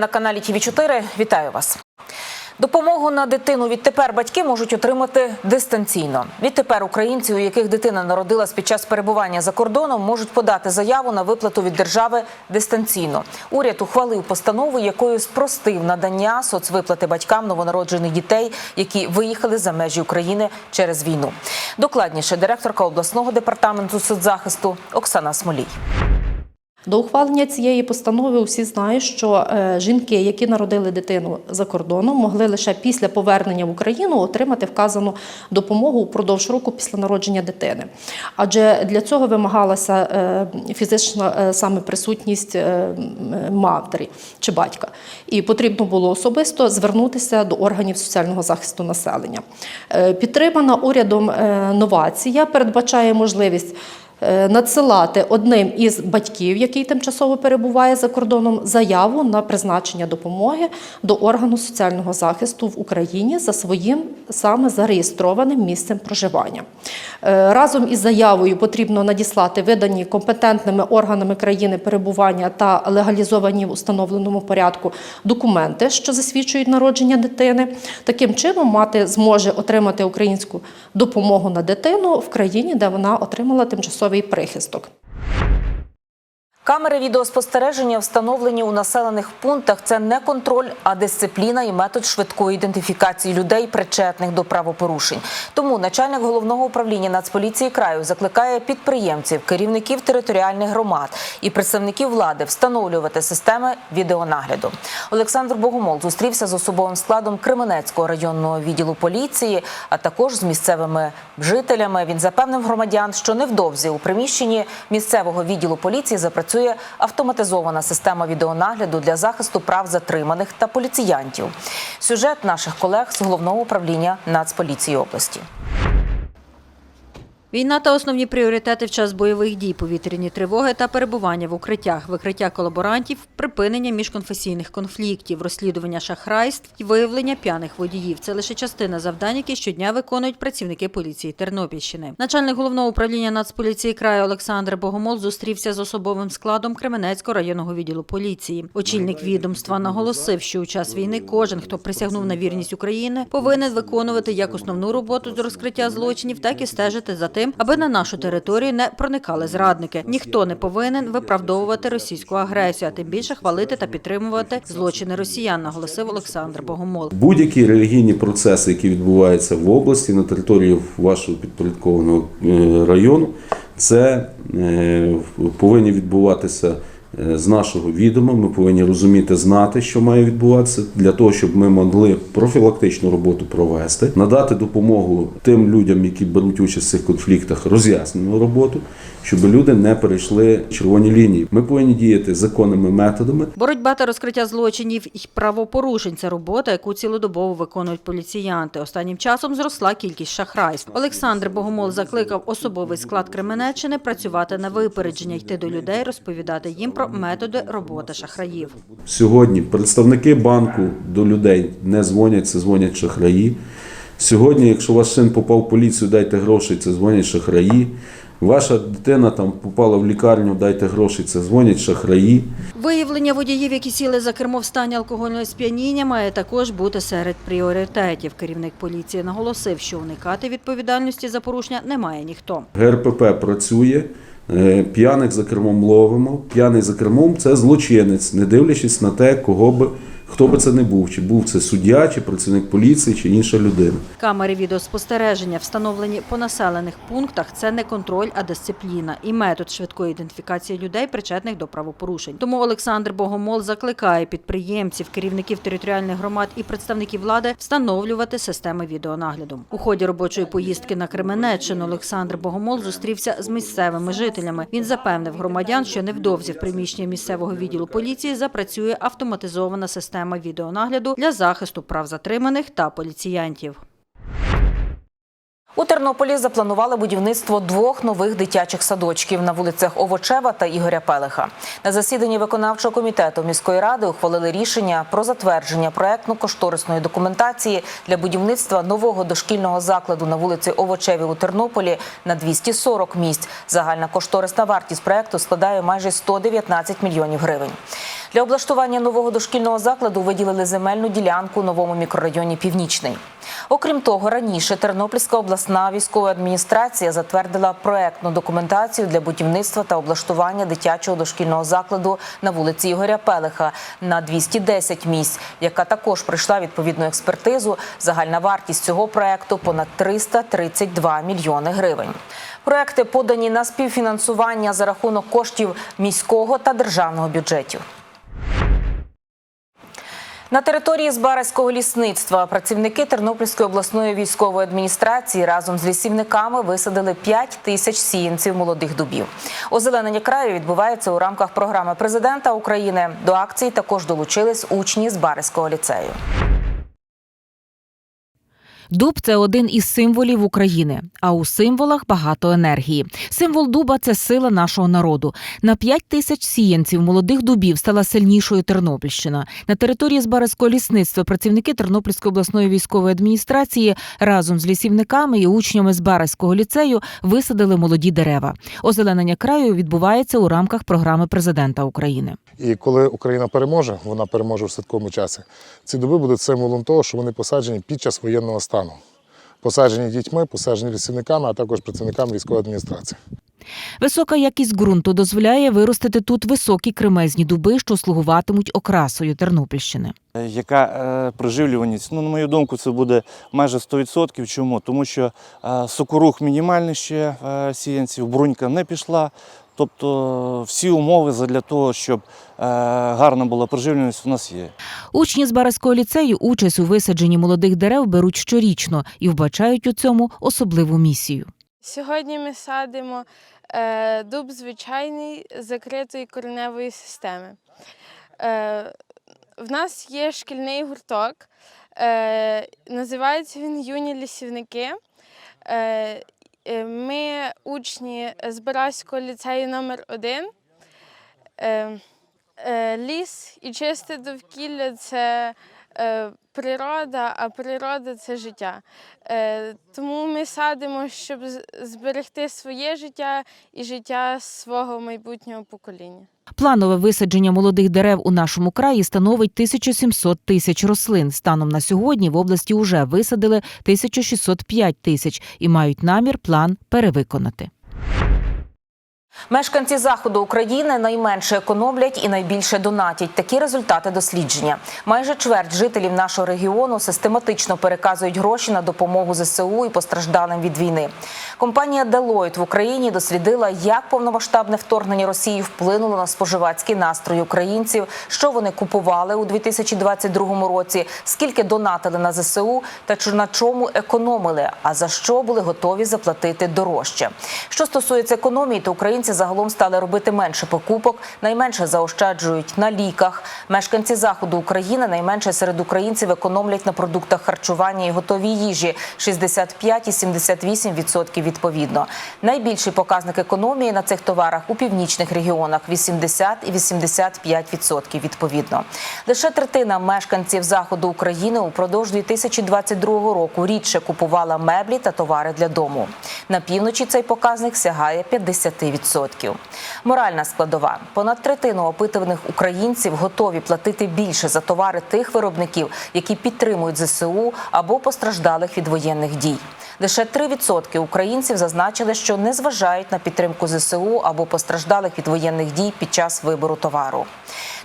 На каналі ТВ 4 Вітаю вас. Допомогу на дитину відтепер батьки можуть отримати дистанційно. Відтепер українці, у яких дитина народилась під час перебування за кордоном, можуть подати заяву на виплату від держави дистанційно. Уряд ухвалив постанову, якою спростив надання соцвиплати батькам новонароджених дітей, які виїхали за межі України через війну. Докладніше директорка обласного департаменту соцзахисту Оксана Смолій. До ухвалення цієї постанови усі знають, що е, жінки, які народили дитину за кордоном, могли лише після повернення в Україну отримати вказану допомогу упродовж року після народження дитини. Адже для цього вимагалася е, фізична е, саме присутність матері чи батька. І потрібно було особисто звернутися до органів соціального захисту населення. Підтримана урядом новація передбачає можливість надсилати одним із батьків, який тимчасово перебуває за кордоном, заяву на призначення допомоги до органу соціального захисту в Україні за своїм саме зареєстрованим місцем проживання. Е, Разом із заявою потрібно надіслати видані компетентними органами країни перебування та легалізовані в установленому порядку документи, що засвідчують народження дитини. Таким чином, мати зможе отримати українську допомогу на дитину в країні, де вона отримала тимчасовий прихисток. Камери відеоспостереження, встановлені у населених пунктах, це не контроль, а дисципліна і метод швидкої ідентифікації людей, причетних до правопорушень. Тому начальник головного управління Нацполіції краю закликає підприємців, керівників територіальних громад і представників влади встановлювати системи відеонагляду. Олександр Богомол зустрівся з особовим складом Кременецького районного відділу поліції, а також з місцевими жителями. Він запевнив громадян, що невдовзі у приміщенні місцевого відділу поліції запрацює автоматизована система відеонагляду для захисту прав затриманих та поліціянтів. Сюжет наших колег з головного управління Нацполіції області. Війна та основні пріоритети в час бойових дій, повітряні тривоги та перебування в укриттях, викриття колаборантів, припинення міжконфесійних конфліктів, розслідування шахрайств і виявлення п'яних водіїв. Це лише частина завдань, які щодня виконують працівники поліції Тернопільщини. Начальник головного управління Нацполіції краю Олександр Богомол зустрівся з особовим складом Кременецького районного відділу поліції. Очільник відомства наголосив, що у час війни кожен, хто присягнув на вірність України, повинен виконувати як основну роботу з розкриття злочинів, так і стежити за тим, аби на нашу територію не проникали зрадники. Ніхто не повинен виправдовувати російську агресію, а тим більше хвалити та підтримувати злочини росіян, наголосив Олександр Богомол. Будь-які релігійні процеси, які відбуваються в області на території вашого підпорядкованого е, району, це е, повинні відбуватися з нашого відома. Ми повинні розуміти, знати, що має відбуватися, для того, щоб ми могли профілактичну роботу провести, надати допомогу тим людям, які беруть участь в цих конфліктах, роз'яснену роботу, щоб люди не перейшли червоні лінії. Ми повинні діяти законними методами. Боротьба та розкриття злочинів і правопорушень це робота, яку цілодобово виконують поліціянти. Останнім часом зросла кількість шахрайств. Олександр Богомол закликав особовий склад Кременеччини працювати на випередження, йти до людей, розповідати їм про методи роботи шахраїв. Сьогодні представники банку до людей не дзвонять, це дзвонять шахраї. Сьогодні, якщо ваш син попав в поліцію, дайте гроші, це дзвонять шахраї. Ваша дитина там попала в лікарню, дайте гроші, це дзвонять шахраї. Виявлення водіїв, які сіли за кермо в стані алкогольного сп'яніння, має також бути серед пріоритетів. Керівник поліції наголосив, що уникати відповідальності за порушення не має ніхто. ГРПП працює, п'яних за кермом ловимо. П'яний за кермом це злочинець, не дивлячись на те, кого би хто би це не був, чи був це суддя, чи працівник поліції, чи інша людина. Камери відеоспостереження, встановлені по населених пунктах, це не контроль, а дисципліна і метод швидкої ідентифікації людей, причетних до правопорушень. Тому Олександр Богомол закликає підприємців, керівників територіальних громад і представників влади встановлювати системи відеонагляду. У ході робочої поїздки на Кременеччину Олександр Богомол зустрівся з місцевими жителями. Він запевнив громадян, що невдовзі в приміщенні місцевого відділу поліції запрацює автоматизована система відеонагляду для захисту прав затриманих та поліціянтів. У Тернополі запланували будівництво двох нових дитячих садочків на вулицях Овочева та Ігоря Пелеха. На засіданні виконавчого комітету міської ради ухвалили рішення про затвердження проектно-кошторисної документації для будівництва нового дошкільного закладу на вулиці Овочеві у Тернополі на 240 місць. Загальна кошторисна вартість проекту складає майже 119 мільйонів гривень. Для облаштування нового дошкільного закладу виділили земельну ділянку у новому мікрорайоні Північний. Окрім того, раніше Тернопільська обласна військова адміністрація затвердила проектну документацію для будівництва та облаштування дитячого дошкільного закладу на вулиці Ігоря Пелеха на 210 місць, яка також пройшла відповідну експертизу. Загальна вартість цього проекту понад 332 мільйони гривень. Проекти подані на співфінансування за рахунок коштів міського та державного бюджетів. На території Збаразького лісництва працівники Тернопільської обласної військової адміністрації разом з лісівниками висадили 5 тисяч сіянців молодих дубів. Озеленення краю відбувається у рамках програми президента України. До акції також долучились учні Збаразького ліцею. Дуб це один із символів України. А у символах багато енергії. Символ дуба це сила нашого народу. На 5 тисяч сіянців молодих дубів стала сильнішою Тернопільщина. На території Збаразького лісництва працівники Тернопільської обласної військової адміністрації разом з лісівниками і учнями Збаразького ліцею висадили молоді дерева. Озеленення краю відбувається у рамках програми президента України. І коли Україна переможе, вона переможе в святковому часі. Ці дуби будуть символом того, що вони посаджені під час воєнного стану. Посаджені дітьми, посаджені лісівниками, а також працівниками військової адміністрації. Висока якість ґрунту дозволяє виростити тут високі кремезні дуби, що слугуватимуть окрасою Тернопільщини. Яка е, проживлюваність? Ну, на мою думку, це буде майже 100%. Чому? Тому що е, сокорух мінімальний ще е, сіянців, брунька не пішла. Тобто всі умови для того, щоб е, гарна була проживленість, у нас є. Учні з Барського ліцею участь у висадженні молодих дерев беруть щорічно і вбачають у цьому особливу місію. Сьогодні ми садимо е, дуб звичайний закритої кореневої системи. Е, в нас є шкільний гурток, е, називається він Юні лісівники. Е, е, ми учні з Збаразького ліцею номер 1 Е, е, ліс і чисте довкілля це е, природа, а природа це життя. Е, тому ми садимо, щоб зберегти своє життя і життя свого майбутнього покоління. Планове висадження молодих дерев у нашому краї становить 1700 тисяч рослин. Станом на сьогодні в області уже висадили 1605 тисяч і мають намір план перевиконати. Мешканці заходу України найменше економлять і найбільше донатять. Такі результати дослідження. Майже чверть жителів нашого регіону систематично переказують гроші на допомогу ЗСУ і постраждалим від війни. Компанія Deloitte в Україні дослідила, як повномасштабне вторгнення Росії вплинуло на споживацькі настрої українців, що вони купували у 2022 році, скільки донатили на ЗСУ та на чому економили, а за що були готові заплатити дорожче. Що стосується економії, то українці загалом стали робити менше покупок, найменше заощаджують на ліках. Мешканці заходу України найменше серед українців економлять на продуктах харчування і готовій їжі 65 і 78% відповідно. Найбільший показник економії на цих товарах у північних регіонах 80 і 85% відповідно. Лише третина мешканців заходу України упродовж 2022 року рідше купувала меблі та товари для дому. На півночі цей показник сягає 50%. Моральна складова. Понад третину опитуваних українців готові платити більше за товари тих виробників, які підтримують ЗСУ або постраждалих від воєнних дій. Лише 3% українців зазначили, що не зважають на підтримку ЗСУ або постраждалих від воєнних дій під час вибору товару.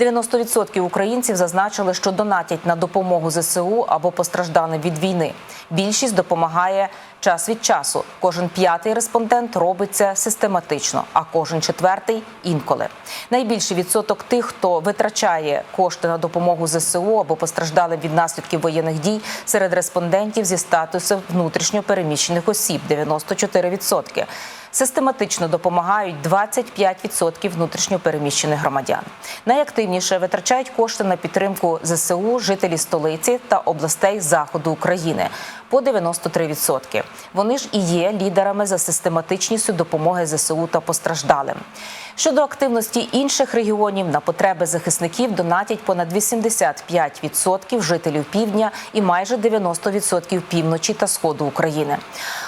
90% українців зазначили, що донатять на допомогу ЗСУ або постраждалим від війни. Більшість допомагає час від часу. Кожен п'ятий респондент робить це систематично, а кожен четвертий інколи. Найбільший відсоток тих, хто витрачає кошти на допомогу ЗСУ або постраждалим від наслідків воєнних дій серед респондентів зі статусу внутрішньо переміщених осіб 94%. Систематично допомагають 25% внутрішньопереміщених громадян. Найактивніше витрачають кошти на підтримку ЗСУ жителі столиці та областей заходу України по 93%. Вони ж і є лідерами за систематичністю допомоги ЗСУ та постраждалим. Щодо активності інших регіонів на потреби захисників донатять понад 85% жителів півдня і майже 90% півночі та сходу України.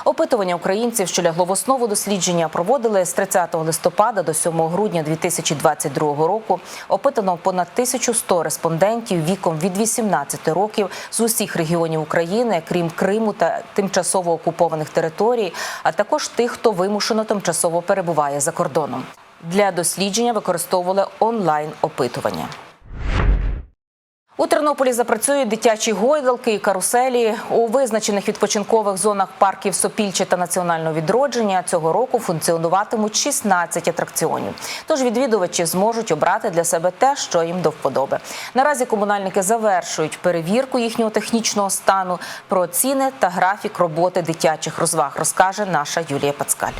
Опитування українців, що лягло в основу дослідження, проводили з 30 листопада до 7 грудня 2022 року. Опитано понад 1100 респондентів віком від 18 років з усіх регіонів України, крім Криму та тимчасово окупованих територій, а також тих, хто вимушено тимчасово перебуває за кордоном. Для дослідження використовували онлайн опитування. У Тернополі запрацюють дитячі гойдалки і каруселі у визначених відпочинкових зонах парків Сопільче та національного відродження. Цього року функціонуватимуть 16 атракціонів. Тож відвідувачі зможуть обрати для себе те, що їм до вподоби. Наразі комунальники завершують перевірку їхнього технічного стану. Про ціни та графік роботи дитячих розваг розкаже наша Юлія Пацкаль.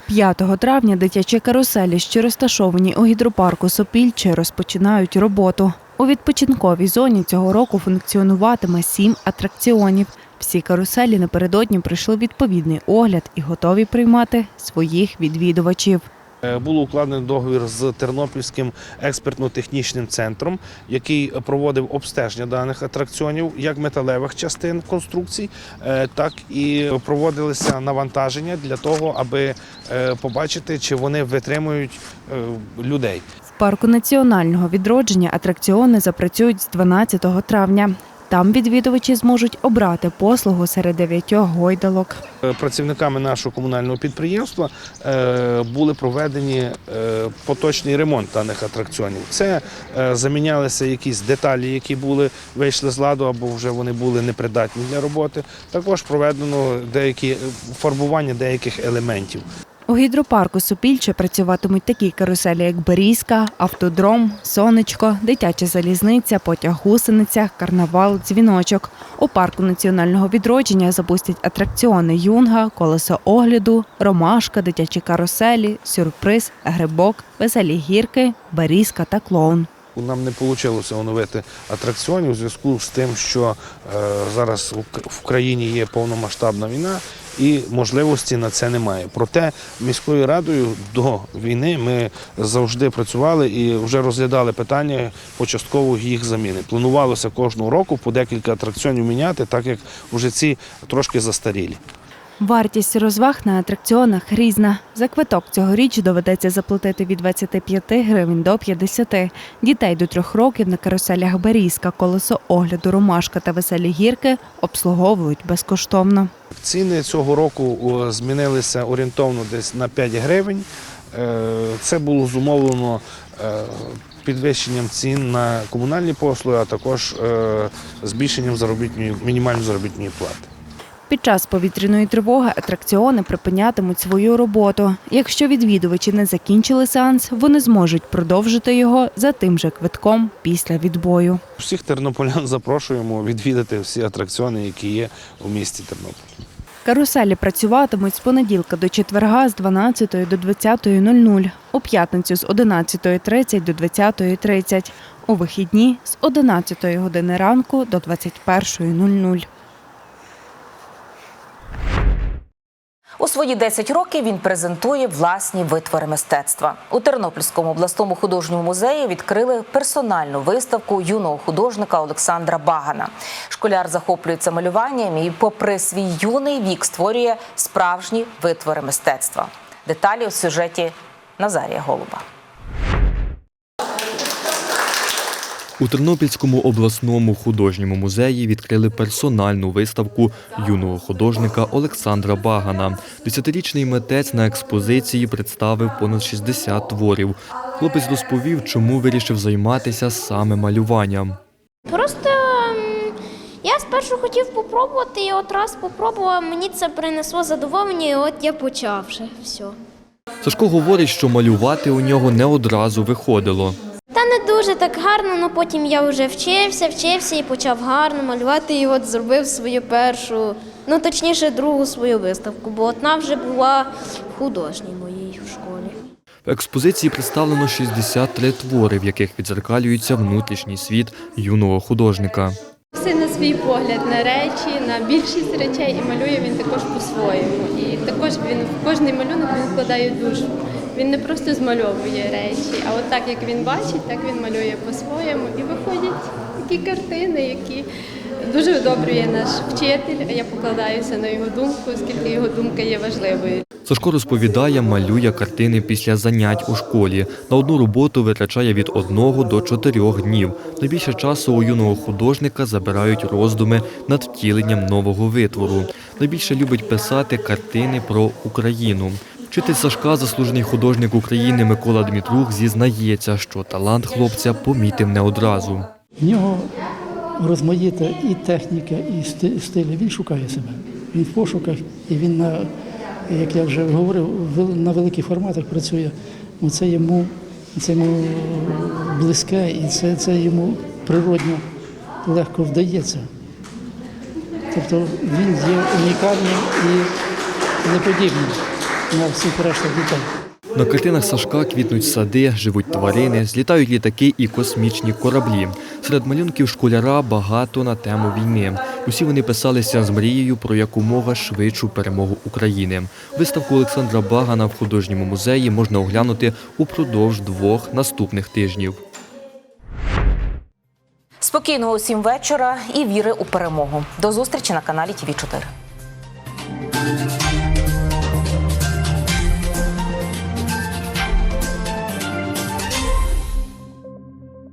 З 5 травня дитячі каруселі, що розташовані у гідропарку Сопільче, розпочинають роботу. У відпочинковій зоні цього року функціонуватиме сім атракціонів. Всі каруселі напередодні пройшли відповідний огляд і готові приймати своїх відвідувачів. Е, Було укладено договір з Тернопільським експертно-технічним центром, який проводив обстеження даних атракціонів, як металевих частин конструкцій, е, так і проводилися навантаження для того, аби е, побачити, чи вони витримують людей. В парку національного відродження атракціони запрацюють з 12 травня. Там відвідувачі зможуть обрати послугу серед дев'ятьох гойдалок. Е, Працівниками нашого комунального підприємства е, були проведені е, поточний ремонт даних атракціонів. Це замінялися якісь деталі, які були вийшли з ладу або вже вони були непридатні для роботи. Також проведено деякі фарбування деяких елементів. У гідропарку Супільче працюватимуть такі каруселі, як Берізка, автодром, сонечко, дитяча залізниця, потяг гусениця, карнавал, дзвіночок. У парку національного відродження запустять атракціони юнга, колесо огляду, ромашка, дитячі каруселі, сюрприз, грибок, веселі гірки, берізка та клоун. Нам не вийшло оновити атракціонів у зв'язку з тим, що е, зараз в країні є повномасштабна війна і можливості на це немає. Проте міською радою до війни ми завжди працювали і вже розглядали питання початково їх заміни. Планувалося кожного року по декілька атракціонів міняти, так як вже ці трошки застарілі. Вартість розваг на атракціонах різна. За квиток цьогоріч доведеться заплатити від 25 гривень до 50. Дітей до трьох років на каруселях Берізка, колесо огляду, ромашка та веселі гірки обслуговують безкоштовно. Ціни цього року змінилися орієнтовно десь на 5 гривень. Е, Це було зумовлено е, підвищенням цін на комунальні послуги, а також е, збільшенням заробітної мінімальної заробітної плати. Під час повітряної тривоги атракціони припинятимуть свою роботу. Якщо відвідувачі не закінчили сеанс, вони зможуть продовжити його за тим же квитком після відбою. Всіх тернополян запрошуємо відвідати всі атракціони, які є у місті Тернопіль. Каруселі працюватимуть з понеділка до четверга з 12 до 20.00, у п'ятницю з 11.30 до 20.30, у вихідні з 11 години ранку до 21.00. У свої 10 років він презентує власні витвори мистецтва. У Тернопільському обласному художньому музеї відкрили персональну виставку юного художника Олександра Багана. Школяр захоплюється малюванням і, попри свій юний вік, створює справжні витвори мистецтва. Деталі у сюжеті Назарія Голуба. У Тернопільському обласному художньому музеї відкрили персональну виставку юного художника Олександра Багана. Десятирічний митець на експозиції представив понад 60 творів. Хлопець розповів, чому вирішив займатися саме малюванням. Просто я спершу хотів попробувати, і от раз попробував, мені це принесло задоволення, і от я почав вже все. Сашко говорить, що малювати у нього не одразу виходило. Так гарно, але потім я вже вчився, вчився і почав гарно малювати, і от зробив свою першу, ну точніше, другу свою виставку, бо одна вже була в художній моїй в школі. В експозиції представлено 63 твори, в яких відзеркалюється внутрішній світ юного художника. Все на свій погляд на речі, на більшість речей і малює він також по-своєму. І також він в кожний малюнок він вкладає душу. Він не просто змальовує речі, а от так як він бачить, так він малює по-своєму. І виходять такі картини, які дуже одобрює наш вчитель. Я покладаюся на його думку, оскільки його думка є важливою. Сашко розповідає, малює картини після занять у школі. На одну роботу витрачає від одного до чотирьох днів. Найбільше часу у юного художника забирають роздуми над втіленням нового витвору. Найбільше любить писати картини про Україну. Вчитель Сашка, заслужений художник України Микола Дмитрук, зізнається, що талант хлопця помітив не одразу. В нього розмаїта і техніка, і сти- стилі. Він шукає себе. Він в пошуках, і він на, як я вже говорив, на великих форматах працює. Оце йому, це йому близьке і це, це йому природньо легко вдається. Тобто він є унікальним і неподібним на всіх рештах дітей. На картинах Сашка квітнуть сади, живуть тварини, злітають літаки і космічні кораблі. Серед малюнків школяра багато на тему війни. Усі вони писалися з мрією про якомога швидшу перемогу України. Виставку Олександра Багана в художньому музеї можна оглянути упродовж двох наступних тижнів. Спокійного усім вечора і віри у перемогу. До зустрічі на каналі ТВ 4